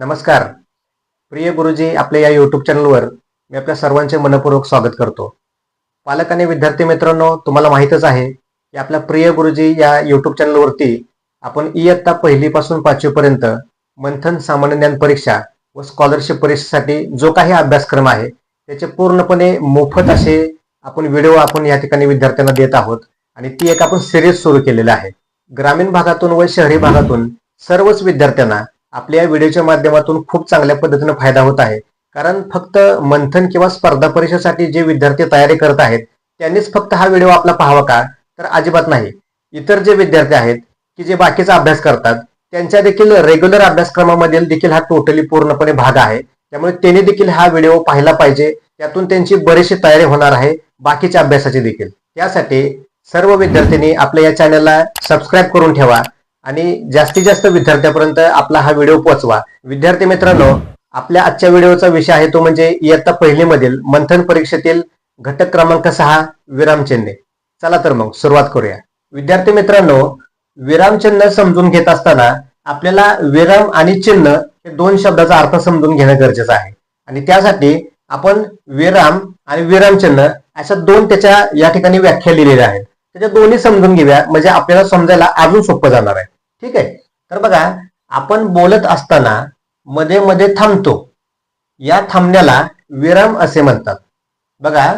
नमस्कार. प्रिय गुरुजी आपल्या या यूट्यूब चॅनलवर मी आपल्या सर्वांचे मनपूर्वक स्वागत करतो. पालक आणि विद्यार्थी मित्रांनो तुम्हाला माहीतच आहे की आपल्या प्रिय गुरुजी या यूट्यूब चॅनलवरती आपण इयत्ता पहिलीपासून पाचवीपर्यंत मंथन सामान्य ज्ञान परीक्षा व स्कॉलरशिप परीक्षेसाठी जो काही अभ्यासक्रम आहे त्याचे पूर्णपणे मोफत असे आपण व्हिडिओ आपण या ठिकाणी विद्यार्थ्यांना देत आहोत आणि ती एक आपण सिरीज सुरू केलेली आहे. ग्रामीण भागातून व शहरी भागातून सर्वच विद्यार्थ्यांना आपल्या या व्हिडिओच्या माध्यमातून खूप चांगल्या पद्धतीने फायदा होत आहे. कारण फक्त मंथन किंवा स्पर्धा परीक्षेसाठी जे विद्यार्थी तयारी करत आहेत त्यांनीच फक्त हा व्हिडिओ आपला पाहावा का? तर अजिबात नाही. इतर जे विद्यार्थी आहेत की जे बाकीचा अभ्यास करतात त्यांच्या देखील रेग्युलर अभ्यासक्रमामधील देखील हा टोटली पूर्णपणे भाग आहे. त्यामुळे त्यांनी देखील हा व्हिडिओ पाहिला पाहिजे. त्यातून त्यांची बरीचशी तयारी होणार आहे बाकीच्या अभ्यासाची देखील. त्यासाठी सर्व विद्यार्थ्यांनी आपल्या या चॅनलला सबस्क्राईब करून ठेवा. आणि जास्तीत जास्त विद्यार्थ्यापर्यंत आपला हा व्हिडिओ पोहोचवा. विद्यार्थी मित्रांनो आपल्या आजच्या व्हिडिओचा विषय आहे तो म्हणजे इयत्ता पहिलीमधील मंथन परीक्षेतील घटक क्रमांक सहा विरामचिन्हे चला तर मग सुरुवात करूया. विद्यार्थी मित्रांनो विरामचिन्ह समजून घेत असताना आपल्याला विराम आणि चिन्ह हे दोन शब्दाचा अर्थ समजून घेणं गरजेचं आहे. आणि त्यासाठी आपण विराम आणि विरामचिन्ह अशा दोन त्याच्या या ठिकाणी व्याख्या लिहिलेल्या आहेत. त्याच्या दोन्ही समजून घेऊया. म्हणजे आपल्याला समजायला अजून सोपं जाणार आहे. ठीक आहे? तर बघा आपण बोलत असताना मध्ये मध्ये थांबतो. या थांबण्याला विराम असे म्हणतात. बघा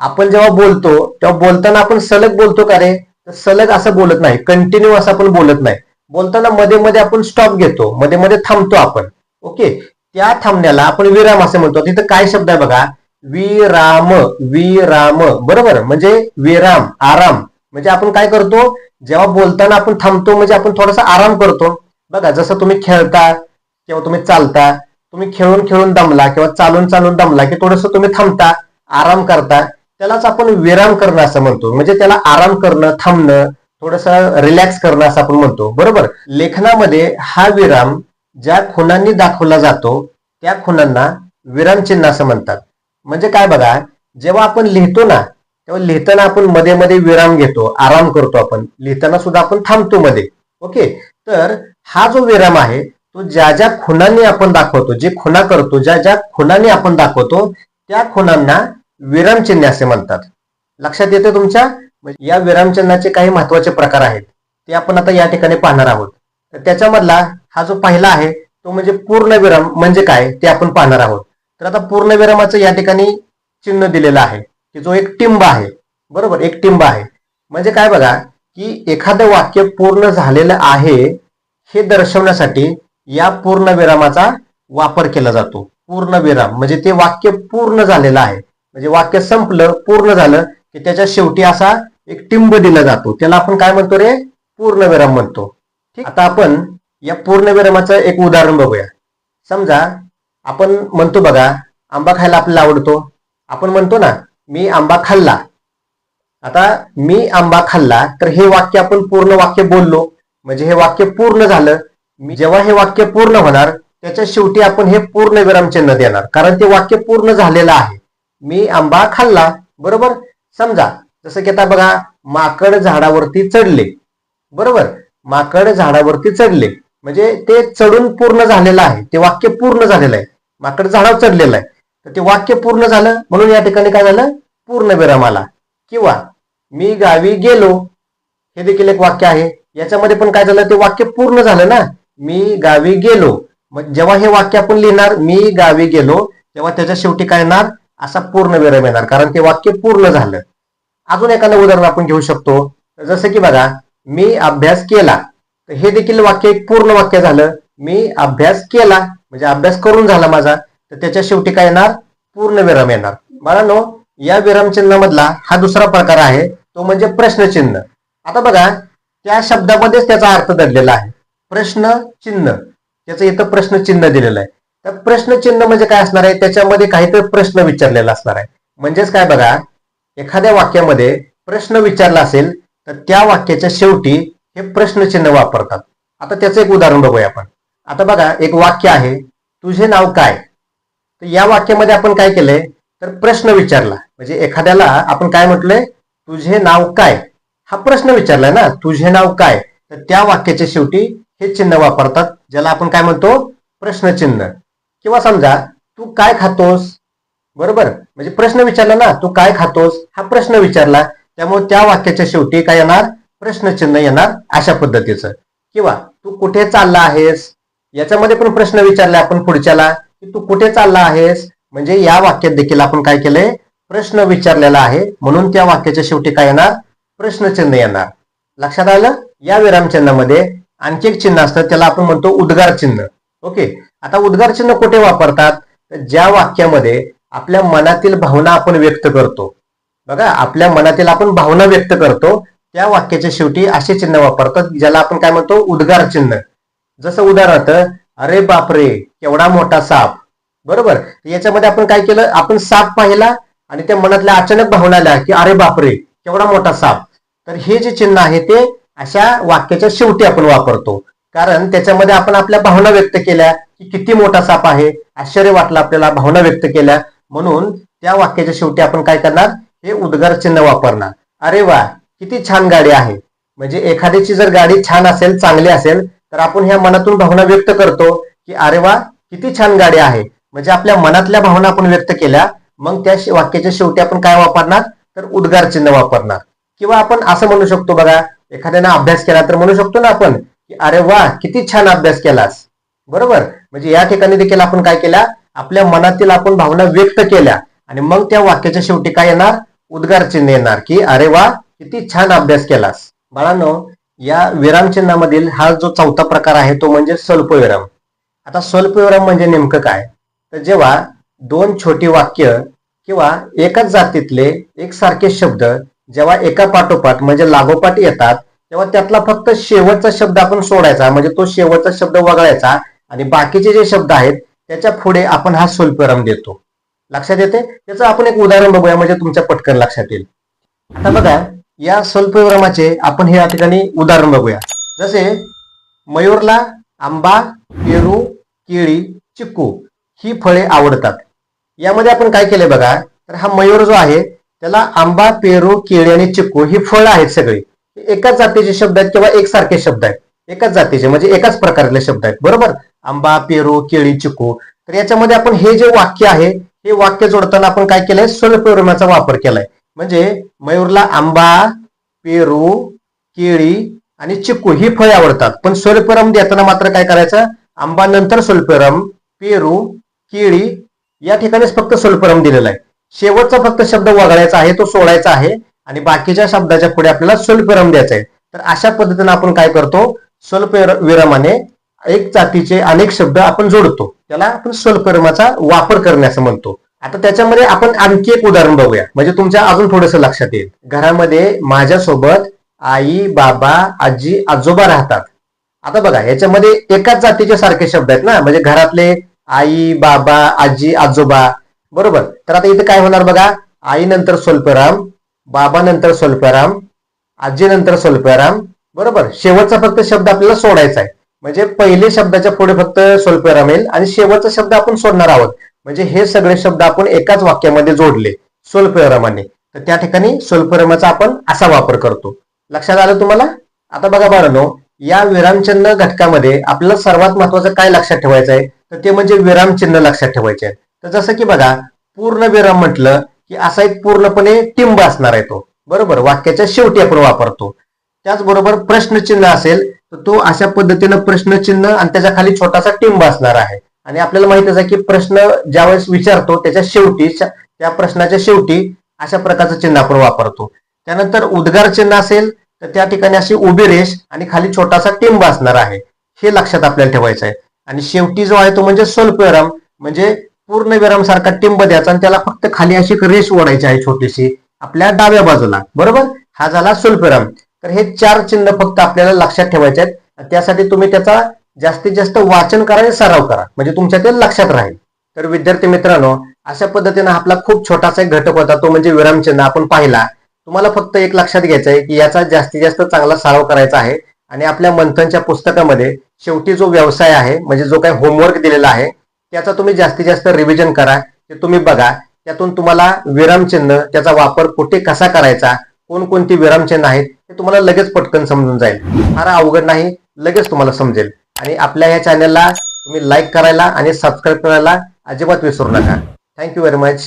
आपण जेव्हा बोलतो तेव्हा बोलताना आपण सलग बोलतो का रे? तर सलग असं बोलत नाही. कंटिन्यू असं आपण बोलत नाही. बोलताना मध्ये मध्ये आपण स्टॉप घेतो. मध्ये मध्ये थांबतो आपण. ओके? त्या थांबण्याला आपण विराम असे म्हणतो. तिथं काय शब्द आहे बघा? विराम विराम. बरोबर? म्हणजे विराम आराम. म्हणजे आपण काय करतो जेव्हा बोलताना आपण थांबतो म्हणजे आपण थोडासा आराम करतो. बघा जसं तुम्ही खेळता किंवा तुम्ही चालता तुम्ही खेळून खेळून दमला किंवा चालून चालून दमला की थोडस तुम्ही थांबता आराम करता त्यालाच आपण विराम करणं असं म्हणतो. म्हणजे त्याला आराम करणं थांबणं थोडस रिलॅक्स करणं असं आपण म्हणतो. बरोबर? लेखनामध्ये हा विराम ज्या खुणांनी दाखवला जातो त्या खुणांना विरामचिन्ह असं म्हणतात. म्हणजे काय बघा जेव्हा आपण लिहितो ना तेव्हा लिहिताना आपण मध्ये मध्ये विराम घेतो आराम करतो आपण. लिहिताना सुद्धा आपण थांबतो मध्ये. ओके? तर हा जो विराम आहे तो ज्या ज्या खुणांनी आपण दाखवतो जे खुणा करतो ज्या ज्या खुणांनी आपण दाखवतो त्या खुणांना विरामचिन्ह असे म्हणतात. लक्षात येते तुमच्या? म्हणजे या विरामचिन्हाचे काही महत्त्वाचे प्रकार आहेत. ते आपण आता या ठिकाणी पाहणार आहोत. तर त्याच्यामधला हा जो पहिला आहे तो म्हणजे पूर्ण विराम म्हणजे काय ते आपण पाहणार आहोत. तर आता पूर्ण विरामाचं या ठिकाणी चिन्ह दिलेलं आहे. की जो एक टिंब आहे बरोबर एक टिंब आहे. म्हणजे काय बघा की एखादं वाक्य पूर्ण झालेलं आहे हे दर्शवण्यासाठी या पूर्ण विरामाचा वापर केला जातो. पूर्ण विराम म्हणजे ते वाक्य पूर्ण झालेलं आहे. म्हणजे वाक्य संपलं पूर्ण झालं की त्याच्या शेवटी असा एक टिंब दिला जातो. त्याला आपण काय म्हणतो रे? पूर्ण विराम म्हणतो. ठीक? आता आपण या पूर्ण विरामाचं एक उदाहरण बघूया. समजा आपण म्हणतो बघा आंबा खायला आपल्याला आवडतो. आपण म्हणतो ना मी आंबा खाल्ला. आता मी आंबा खाल्ला तर हे वाक्य आपण पूर्ण वाक्य बोललो. म्हणजे हे वाक्य पूर्ण झालं. मी जेव्हा हे वाक्य पूर्ण होणार त्याच्या शेवटी आपण हे पूर्ण विरामचिन्ह देणार. कारण ते वाक्य पूर्ण झालेलं आहे. मी आंबा खाल्ला बरोबर? समजा जसं की आता बघा माकड झाडावरती चढले. बरोबर? माकड झाडावरती चढले. म्हणजे ते चढून पूर्ण झालेलं आहे. ते वाक्य पूर्ण झालेलं आहे. माकड झाडावर चढलेलं आहे. तर ते वाक्य पूर्ण झालं. म्हणून या ठिकाणी काय झालं? पूर्ण आला किंवा मी गावी गेलो हे देखील एक वाक्य आहे. याच्यामध्ये पण काय झालं ते वाक्य पूर्ण झालं ना? मी गावी गेलो. मग जेव्हा हे वाक्य आपण लिहिणार मी गावी गेलो तेव्हा त्याच्या शेवटी काय येणार? असा पूर्ण विराम येणार कारण ते वाक्य पूर्ण झालं. अजून एखादं उदाहरण आपण घेऊ शकतो. जसं की बघा मी अभ्यास केला. तर हे देखील वाक्य एक पूर्ण वाक्य झालं. मी अभ्यास केला म्हणजे अभ्यास करून झाला माझा. तर त्याच्या शेवटी काय येणार? पूर्ण विराम येणार. बाळांनो या विरामचिन्हामधला हा दुसरा प्रकार आहे तो म्हणजे प्रश्नचिन्ह. आता बघा त्या शब्दामध्येच त्याचा अर्थ दडलेला आहे. प्रश्न चिन्ह त्याचं इथं प्रश्नचिन्ह दिलेलं आहे. तर प्रश्नचिन्ह म्हणजे काय असणार आहे? त्याच्यामध्ये काहीतरी प्रश्न विचारलेला असणार आहे. म्हणजेच काय बघा एखाद्या वाक्यामध्ये प्रश्न विचारला असेल तर त्या वाक्याच्या शेवटी हे प्रश्नचिन्ह वापरतात. आता त्याचं एक उदाहरण बघूया आपण. आता बघा एक वाक्य आहे तुझे नाव काय? तर या वाक्यामध्ये आपण काय केलंय? तर प्रश्न विचारला. म्हणजे एखाद्याला आपण काय म्हटलंय? तुझे नाव काय? हा प्रश्न विचारलाय ना. तुझे नाव काय? तर त्या वाक्याच्या शेवटी हे चिन्ह वापरतात ज्याला आपण काय म्हणतो? प्रश्नचिन्ह किंवा समजा तू काय खातोस? बरोबर? म्हणजे प्रश्न विचारला ना तू काय खातोस? हा प्रश्न विचारला. त्यामुळे त्या वाक्याच्या शेवटी काय येणार? प्रश्नचिन्ह येणार अशा पद्धतीचं. किंवा तू कुठे चालला आहेस? याच्यामध्ये पण प्रश्न विचारला आपण पुढच्याला की तू कुठे चालला आहेस? म्हणजे या वाक्यात देखील आपण काय केलंय? प्रश्न विचारलेला आहे. म्हणून त्या वाक्याच्या शेवटी काय येणार? प्रश्नचिन्ह येणार. लक्षात आलं? या विरामचिन्हामध्ये आणखी एक चिन्ह असतं त्याला आपण म्हणतो उद्गार चिन्ह. ओके? आता उद्गार चिन्ह कुठे वापरतात? तर ज्या वाक्यामध्ये आपल्या मनातील भावना आपण व्यक्त करतो. बघा आपल्या मनातील आपण भावना व्यक्त करतो त्या वाक्याच्या शेवटी असे चिन्ह वापरतात ज्याला आपण काय म्हणतो? उद्गार चिन्ह. जसं उदाहरणार्थ अरे बापरे केवढा मोठा साप. बरोबर? याच्यामध्ये आपण काय केलं? आपण साप पाहिला आणि त्या मनातल्या अचानक भावना आल्या की अरे बापरे केवढा मोठा साप. तर हे जे चिन्ह आहे ते अशा वाक्याच्या शेवटी आपण वापरतो. कारण त्याच्यामध्ये आपण आपल्या भावना व्यक्त केल्या की किती मोठा साप आहे आश्चर्य वाटलं आपल्याला भावना व्यक्त केल्या. म्हणून त्या वाक्याच्या शेवटी आपण काय करणार? हे उद्गार चिन्ह वापरणार. अरे वा किती छान गाडी आहे. म्हणजे एखाद्याची जर गाडी छान असेल चांगली असेल तर आपण ह्या मनातून भावना व्यक्त करतो की अरे वा किती छान गाडी आहे. म्हणजे आपल्या मनातल्या भावना आपण व्यक्त केल्या मग त्या वाक्याच्या शेवटी आपण काय वापरणार? तर उद्गार चिन्ह वापरणार. किंवा आपण असं म्हणू शकतो बघा एखाद्यानं अभ्यास केला तर म्हणू शकतो ना आपण की अरे वा किती छान अभ्यास केलास. बरोबर? म्हणजे या ठिकाणी देखील आपण काय केल्या आपल्या मनातील आपण भावना व्यक्त केल्या. आणि मग त्या वाक्याच्या शेवटी काय येणार? उद्गार चिन्ह येणार की अरे वा किती छान अभ्यास केलास. बाळांनो या विरामचिन्हामधील हा जो चौथा प्रकार आहे तो म्हणजे स्वल्पविराम. आता स्वल्पविराम म्हणजे नेमकं काय? तर जेव्हा दोन छोटी वाक्य किंवा एकाच जातीतले एकसारखे शब्द जेव्हा एका पाठोपाठ म्हणजे लागोपाठ येतात तेव्हा त्यातला फक्त शेवटचा शब्द आपण सोडायचा म्हणजे तो शेवटचा शब्द वगळायचा आणि बाकीचे जे शब्द आहेत त्याच्या पुढे आपण हा सोलपरम देतो. लक्षात येते? त्याचं आपण एक उदाहरण बघूया म्हणजे तुमच्या पटकन लक्षात येईल. आता बघा या स्वल्पविरामाचे आपण हे या ठिकाणी उदाहरण बघूया. जसे मयूरला आंबा पेरू केळी चिक्कू. ही फळे आवडतात. यामध्ये आपण काय केलंय बघा तर हा मयूर जो आहे त्याला आंबा पेरू केळी आणि चिक्कू ही फळं आहेत सगळी. एकाच जातीचे शब्द आहेत किंवा एकसारखे शब्द आहेत. एकाच जातीचे म्हणजे एकाच प्रकारले शब्द आहेत. बरोबर? आंबा पेरू केळी चिकू तर याच्यामध्ये आपण हे जे वाक्य आहे हे वाक्य जोडताना आपण काय केलंय? स्वल्पविरामाचा वापर केलाय. म्हणजे मयूरला आंबा पेरू केळी आणि चिक्कू ही फळे आवडतात. पण स्वल्पविराम देताना मात्र काय करायचं? आंबा नंतर स्वल्पविराम पेरू केळी या ठिकाणीच फक्त स्वल्पविराम दिलेला आहे. शेवटचा फक्त शब्द वगळायचा आहे तो सोडायचा आहे आणि बाकीच्या शब्दाच्या पुढे आपल्याला स्वल्पविराम द्यायचा आहे. तर अशा पद्धतीने आपण काय करतो? स्वल्प विरामाने एक जातीचे अनेक शब्द आपण जोडतो. त्याला आपण स्वल्पविरामाचा वापर करणे असं म्हणतो. आता त्याच्यामध्ये आपण आणखी एक उदाहरण बघूया. म्हणजे तुमच्या अजून थोडंसं लक्षात येईल. घरामध्ये माझ्यासोबत आई बाबा आजी आजोबा राहतात. आता बघा याच्यामध्ये एकाच जातीचे सारखे शब्द आहेत ना? म्हणजे घरातले आई बाबा आजी आजोबा. बरोबर? तर आता इथं काय होणार बघा? आई नंतर स्वल्पराम बाबा नंतर स्वल्पराम आजी नंतर स्वल्पराम. बरोबर? शेवटचा फक्त शब्द आपल्याला सोडायचा आहे. म्हणजे पहिले शब्दाच्या पुढे फक्त स्वल्पराम येईल आणि शेवटचा शब्द आपण सोडणार आहोत. म्हणजे हे सगळे शब्द आपण एकाच वाक्यामध्ये जोडले स्वल्परामाने. तर त्या ठिकाणी स्वल्परामाचा आपण असा वापर करतो. लक्षात आलं तुम्हाला? आता बघा बाळांनो या विरामचिन्ह घटकामध्ये आपल्याला सर्वात महत्वाचं काय लक्षात ठेवायचं आहे? तर ते म्हणजे विरामचिन्ह लक्षात ठेवायचे तर जसं की बघा पूर्ण विराम म्हटलं की असा एक पूर्णपणे टिंब असणार आहे तो. बरोबर? वाक्याच्या शेवटी आपण वापरतो. त्याचबरोबर प्रश्नचिन्ह असेल तर तो अशा पद्धतीनं प्रश्नचिन्ह आणि त्याच्याखाली छोटासा टिंब असणार आहे. आणि आपल्याला माहितच आहे की प्रश्न ज्यावेळेस विचारतो त्याच्या शेवटी त्या प्रश्नाच्या शेवटी अशा प्रकारचं चिन्ह आपण वापरतो. त्यानंतर उद्गार चिन्ह असेल तर त्या ठिकाणी अशी उभी रेष आणि खाली छोटासा टिंब असणार आहे. हे लक्षात आपल्याला ठेवायचं आहे. आणि शेवटी जो आहे तो म्हणजे स्वल्पविराम म्हणजे पूर्ण विराम सारखा टिंब द्यायचा आणि त्याला फक्त खाली अशी एक रेष ओढायची आहे छोटीशी आपल्या डाव्या बाजूला. बरोबर? हा झाला स्वल्पविराम. तर हे चार चिन्ह फक्त आपल्याला लक्षात ठेवायचे आहेत. त्यासाठी तुम्ही त्याचा जास्तीत जास्त वाचन करा आणि सराव करा. म्हणजे तुमच्या ते लक्षात राहील. तर विद्यार्थी मित्रांनो अशा पद्धतीने आपला खूप छोटासा एक घटक होता. तो म्हणजे विरामचिन्ह आपण पाहिला. तुम्हाला फक्त एक लक्षात घ्यायचं आहे की याचा जास्तीत जास्त चांगला सराव करायचा आहे. आणि आपल्या मंथनच्या पुस्तकामध्ये शेवटी जो व्यवसाय आहे म्हणजे जो काही होमवर्क दिलेला आहे त्याचा तुम्ही जास्तीत जास्त रिव्हिजन करा ते तुम्ही बघा. त्यातून तुम्हाला विरामचिन्ह त्याचा वापर कुठे कसा करायचा कोणकोणती विरामचिन्ह आहेत हे तुम्हाला लगेच पटकन समजून जाईल. फार अवघड नाही लगेच तुम्हाला समजेल. आणि आपल्या या चॅनलला तुम्ही लाईक करायला आणि सबस्क्राईब करायला अजिबात विसरू नका. Thank you very much